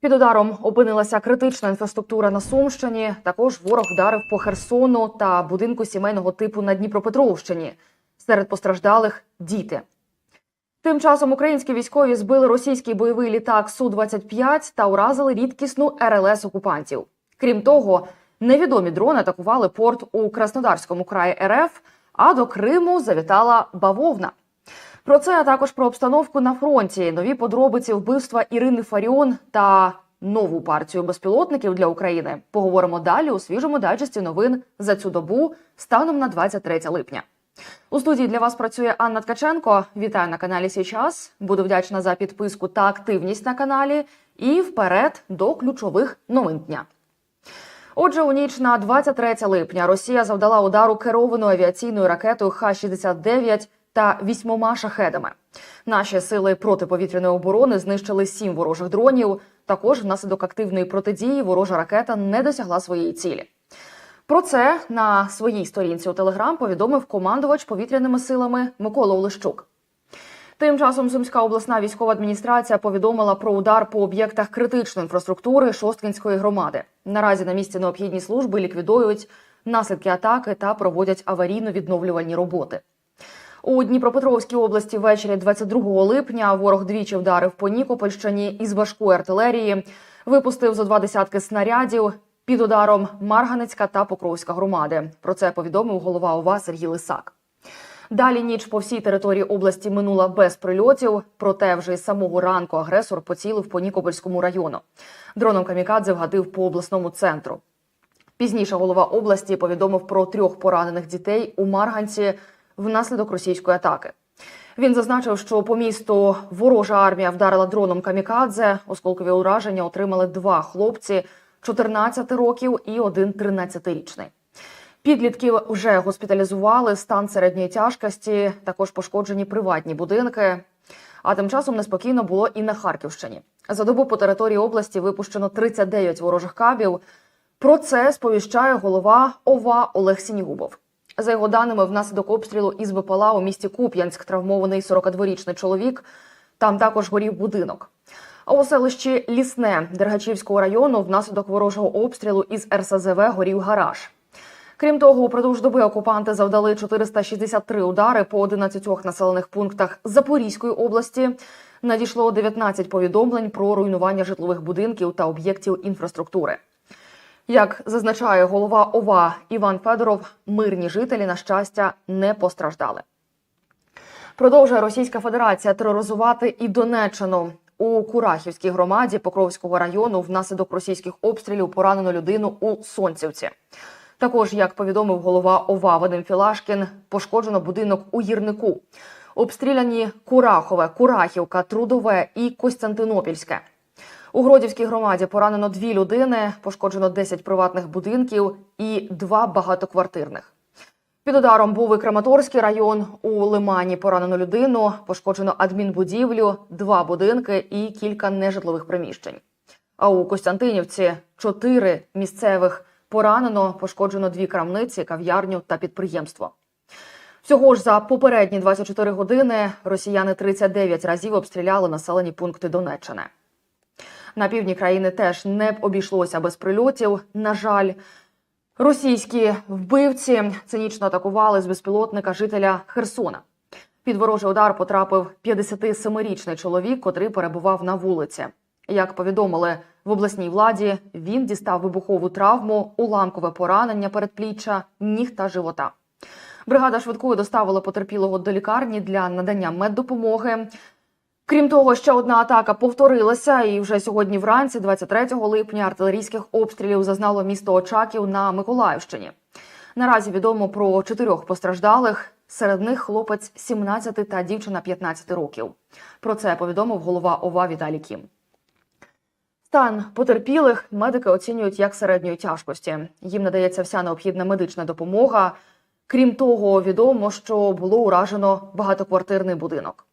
Під ударом опинилася критична інфраструктура на Сумщині. Також ворог вдарив по Херсону та будинку сімейного типу на Дніпропетровщині. Серед постраждалих діти. Тим часом українські військові збили російський бойовий літак Су-25 та уразили рідкісну РЛС окупантів. Крім того, невідомі дрони атакували порт у Краснодарському краї РФ, а до Криму завітала бавовна. Про це а також про обстановку на фронті, нові подробиці вбивства Ірини Фаріон та нову партію безпілотників для України. Поговоримо далі у свіжому дайджесті новин за цю добу станом на 23 липня. У студії для вас працює Анна Ткаченко. Вітаю на каналі Січас. Буду вдячна за підписку та активність на каналі. І вперед до ключових новин дня. Отже, у ніч на 23 липня Росія завдала удару керованою авіаційною ракетою Х-69 та вісьмома шахедами. Наші сили протиповітряної оборони знищили сім ворожих дронів. Також внаслідок активної протидії ворожа ракета не досягла своєї цілі. Про це на своїй сторінці у Телеграм повідомив командувач повітряними силами Микола Олещук. Тим часом Сумська обласна військова адміністрація повідомила про удар по об'єктах критичної інфраструктури Шосткинської громади. Наразі на місці необхідні служби ліквідують наслідки атаки та проводять аварійно-відновлювальні роботи. У Дніпропетровській області ввечері 22 липня ворог двічі вдарив по Нікопольщині із важкої артилерії, випустив зо два десятки снарядів під ударом Марганецька та Покровська громади. Про це повідомив голова ОВА Сергій Лисак. Далі ніч по всій території області минула без прильотів. Проте вже із самого ранку агресор поцілив по Нікопольському району. Дроном камікадзе вгатив по обласному центру. Пізніше голова області повідомив про трьох поранених дітей у Марганці внаслідок російської атаки. Він зазначив, що по місту ворожа армія вдарила дроном камікадзе. Осколкові ураження отримали два хлопці 14 років і один 13-річний. Підлітків вже госпіталізували стан середньої тяжкості, також пошкоджені приватні будинки. А тим часом неспокійно було і на Харківщині. За добу по території області випущено 39 ворожих кабів. Про це сповіщає голова ОВА Олег Сінігубов. За його даними, внаслідок обстрілу із БПЛА у місті Куп'янськ травмований 42-річний чоловік. Там також горів будинок. А у селищі Лісне Дергачівського району внаслідок ворожого обстрілу із РСЗВ горів гараж. Крім того, упродовж доби окупанти завдали 463 удари по 11 населених пунктах Запорізької області. Надійшло 19 повідомлень про руйнування житлових будинків та об'єктів інфраструктури. Як зазначає голова ОВА Іван Федоров, мирні жителі, на щастя, не постраждали. Продовжує Російська Федерація тероризувати і Донеччину. У Курахівській громаді Покровського району внаслідок російських обстрілів поранено людину у Сонцівці. Також, як повідомив голова ОВА Вадим Філашкін, пошкоджено будинок у гірнику. Обстріляні Курахове, Курахівка, Трудове і Костянтинопільське. У Гродівській громаді поранено дві людини, пошкоджено 10 приватних будинків і два багатоквартирних. Під ударом був і Краматорський район. У Лимані поранено людину, пошкоджено адмінбудівлю, два будинки і кілька нежитлових приміщень. А у Костянтинівці чотири місцевих поранено, пошкоджено дві крамниці, кав'ярню та підприємство. Всього ж за попередні 24 години росіяни 39 разів обстріляли населені пункти Донеччини. На півдні країни теж не обійшлося без прильотів. На жаль, російські вбивці цинічно атакували з безпілотника жителя Херсона. Під ворожий удар потрапив 57-річний чоловік, котрий перебував на вулиці. Як повідомили в обласній владі, він дістав вибухову травму, уламкове поранення передпліччя, ніг та живота. Бригада швидкої доставила потерпілого до лікарні для надання меддопомоги. Крім того, ще одна атака повторилася, і вже сьогодні вранці, 23 липня, артилерійських обстрілів зазнало місто Очаків на Миколаївщині. Наразі відомо про чотирьох постраждалих. Серед них хлопець 17 та дівчина 15 років. Про це повідомив голова ОВА Віталій Кім. Стан потерпілих медики оцінюють як середньої тяжкості. Їм надається вся необхідна медична допомога. Крім того, відомо, що було уражено багатоквартирний будинок.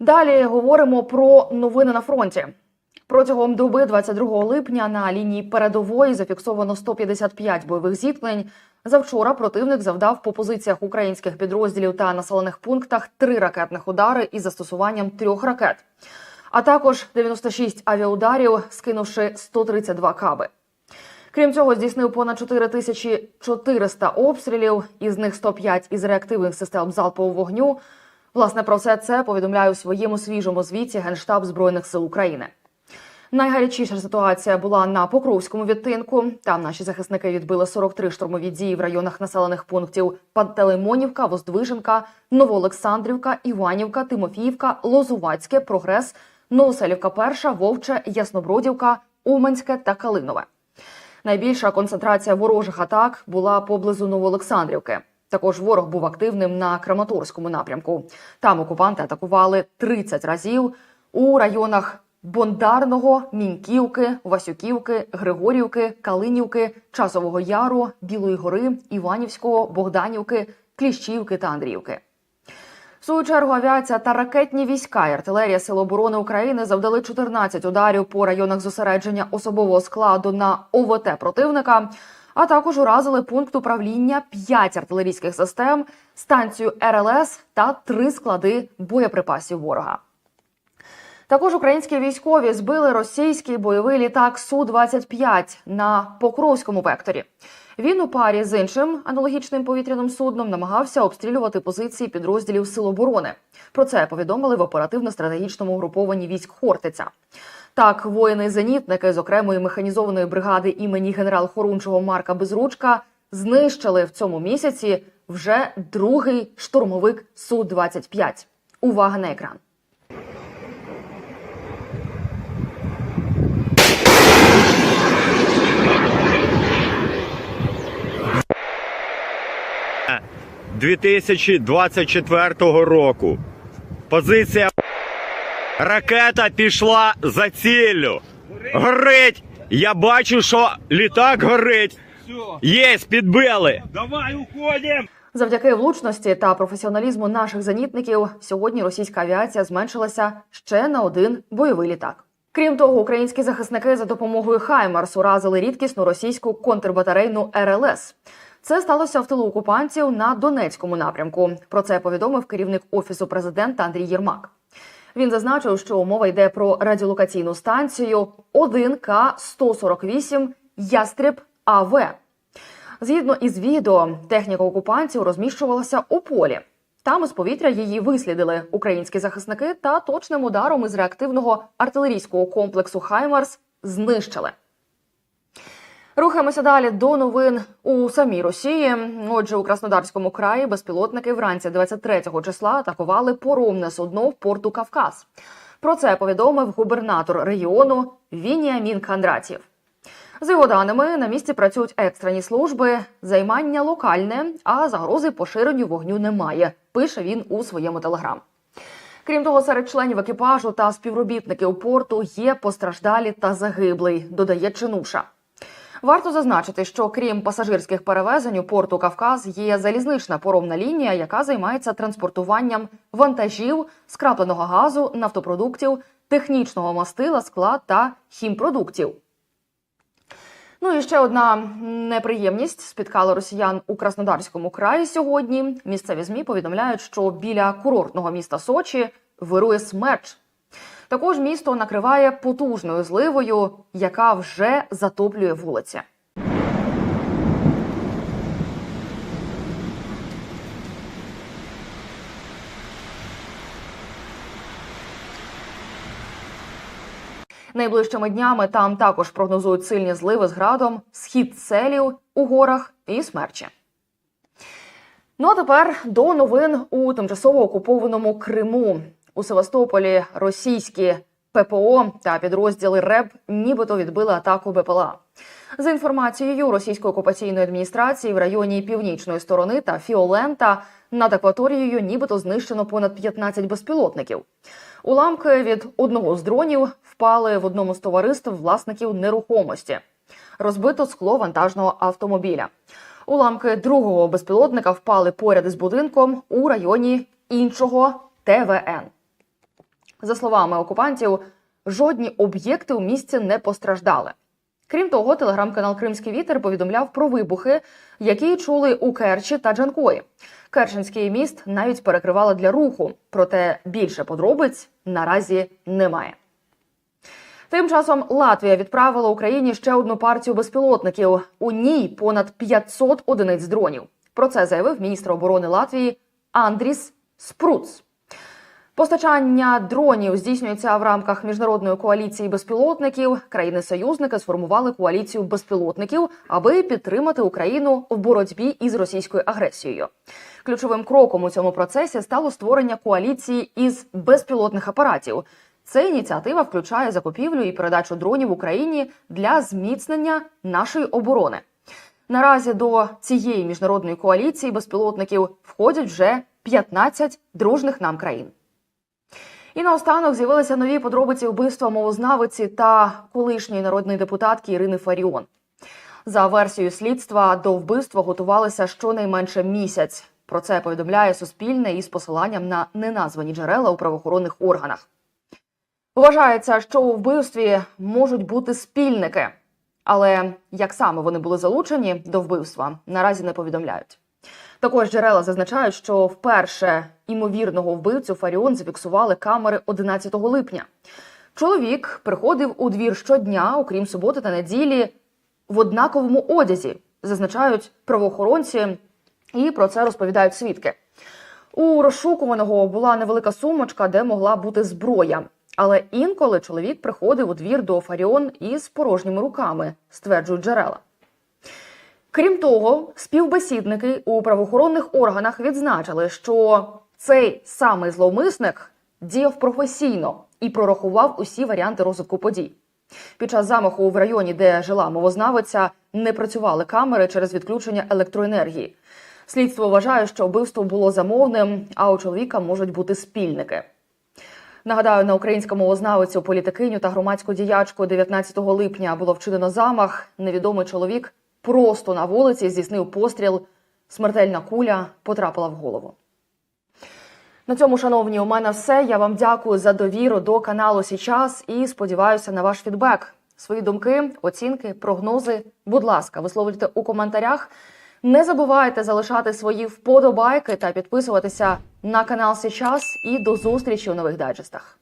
Далі говоримо про новини на фронті. Протягом доби 22 липня на лінії передової зафіксовано 155 бойових зіткнень. Завчора противник завдав по позиціях українських підрозділів та населених пунктах три ракетних удари із застосуванням трьох ракет. а також 96 авіаударів, скинувши 132 каби. Крім цього, здійснив понад 4400 обстрілів, із них 105 із реактивних систем залпового вогню. Власне, про все це повідомляє у своєму свіжому звіті Генштаб Збройних сил України. Найгарячіша ситуація була на Покровському відтинку. Там наші захисники відбили 43 штурмові дії в районах населених пунктів Пантелеймонівка, Воздвиженка, Новоолександрівка, Іванівка, Тимофіївка, Лозувацьке, Прогрес, Новоселівка, Перша, Вовче, Яснобродівка, Уманське та Калинове. Найбільша концентрація ворожих атак була поблизу Новоолександрівки. Також ворог був активним на Краматорському напрямку. Там окупанти атакували 30 разів у районах Бондарного, Міньківки, Васюківки, Григорівки, Калинівки, Часового Яру, Білої Гори, Іванівського, Богданівки, Кліщівки та Андріївки. В свою чергу авіація та ракетні війська і артилерія Сил оборони України завдали 14 ударів по районах зосередження особового складу на ОВТ противника, а також уразили пункт управління 5 артилерійських систем, станцію РЛС та 3 склади боєприпасів ворога. Також українські військові збили російський бойовий літак Су-25 на Покровському векторі. Він у парі з іншим аналогічним повітряним судном намагався обстрілювати позиції підрозділів Сил оборони. Про це повідомили в оперативно-стратегічному групованні військ Хортиця. Так, воїни-зенітники з окремої механізованої бригади імені генерал-хорунчого Марка Безручка знищили в цьому місяці вже другий штурмовик Су-25. Увага на екран. Е, 2024 року. Позиція ракета пішла за ціллю. Горить! Я бачу, що літак горить. Є, підбили. Давай уходим! Завдяки влучності та професіоналізму наших зенітників сьогодні російська авіація зменшилася ще на один бойовий літак. Крім того, українські захисники за допомогою Хаймарс уразили рідкісну російську контрбатарейну РЛС. Це сталося в тилу окупантів на Донецькому напрямку. Про це повідомив керівник офісу президента Андрій Єрмак. Він зазначив, що мова йде про радіолокаційну станцію 1К-148 Ястріб АВ. Згідно із відео, техніка окупантів розміщувалася у полі. Там із повітря її вислідили українські захисники та точним ударом із реактивного артилерійського комплексу Хаймарс знищили. Рухаємося далі до новин у самій Росії. Отже, у Краснодарському краї безпілотники вранці 23 числа атакували поромне судно в порту Кавказ. Про це повідомив губернатор регіону Вініамін Кандратів. За його даними, на місці працюють екстрені служби, займання локальне, а загрози поширенню вогню немає. Пише він у своєму телеграм. Крім того, серед членів екіпажу та співробітників порту є постраждалі та загиблий, додає Чинуша. Варто зазначити, що крім пасажирських перевезень у порту Кавказ є залізнична поромна лінія, яка займається транспортуванням вантажів, скрапленого газу, нафтопродуктів, технічного мастила, скла та хімпродуктів. Ну і ще одна неприємність спіткала росіян у Краснодарському краї сьогодні. Місцеві змі повідомляють, що біля курортного міста Сочі вирує смерч. Також місто накриває потужною зливою, яка вже затоплює вулиці. Найближчими днями там також прогнозують сильні зливи з градом, схід селів у горах і смерчі. Ну а тепер до новин у тимчасово окупованому Криму. У Севастополі російські ППО та підрозділи РЕБ нібито відбили атаку БПЛА. За інформацією російської окупаційної адміністрації в районі північної сторони та Фіолента над акваторією нібито знищено понад 15 безпілотників. Уламки від одного з дронів впали в одному з товариств власників нерухомості. Розбито скло вантажного автомобіля. Уламки другого безпілотника впали поряд із будинком у районі іншого ТВН. За словами окупантів, жодні об'єкти у місті не постраждали. Крім того, телеграм-канал Кримський вітер повідомляв про вибухи, які чули у Керчі та Джанкої. Керченський міст навіть перекривали для руху, проте більше подробиць наразі немає. Тим часом Латвія відправила Україні ще одну партію безпілотників. У ній понад 500 одиниць дронів. Про це заявив міністр оборони Латвії Андріс Спруц. Постачання дронів здійснюється в рамках міжнародної коаліції безпілотників. Країни-союзники сформували коаліцію безпілотників, аби підтримати Україну в боротьбі із російською агресією. Ключовим кроком у цьому процесі стало створення коаліції із безпілотних апаратів. Ця ініціатива включає закупівлю і передачу дронів Україні для зміцнення нашої оборони. Наразі до цієї міжнародної коаліції безпілотників входять вже 15 дружних нам країн. І наостанок з'явилися нові подробиці вбивства мовознавиці та колишньої народної депутатки Ірини Фаріон. За версією слідства до вбивства готувалися щонайменше місяць. Про це повідомляє Суспільне із посиланням на неназвані джерела у правоохоронних органах. Вважається, що у вбивстві можуть бути спільники, але як саме вони були залучені до вбивства, наразі не повідомляють. Також джерела зазначають, що вперше імовірного вбивцю Фаріон зафіксували камери 11 липня. Чоловік приходив у двір щодня, окрім суботи та неділі, в однаковому одязі, зазначають правоохоронці, і про це розповідають свідки. У розшукуваного була невелика сумочка, де могла бути зброя. Але інколи чоловік приходив у двір до Фаріон із порожніми руками, стверджують джерела. Крім того, співбесідники у правоохоронних органах відзначили, що цей самий зловмисник діяв професійно і прорахував усі варіанти розвитку подій. Під час замаху в районі, де жила мовознавиця, не працювали камери через відключення електроенергії. Слідство вважає, що вбивство було замовним, а у чоловіка можуть бути спільники. Нагадаю, на українську мовознавицю, політикиню та громадську діячку 19 липня було вчинено замах. Невідомий чоловік просто на вулиці здійснив постріл. Смертельна куля потрапила в голову. На цьому, шановні, у мене все. Я вам дякую за довіру до каналу Січас і сподіваюся на ваш фідбек. Свої думки, оцінки, прогнози. Будь ласка, висловлюйте у коментарях. Не забувайте залишати свої вподобайки та підписуватися на канал Січас. І до зустрічі у нових дайджестах.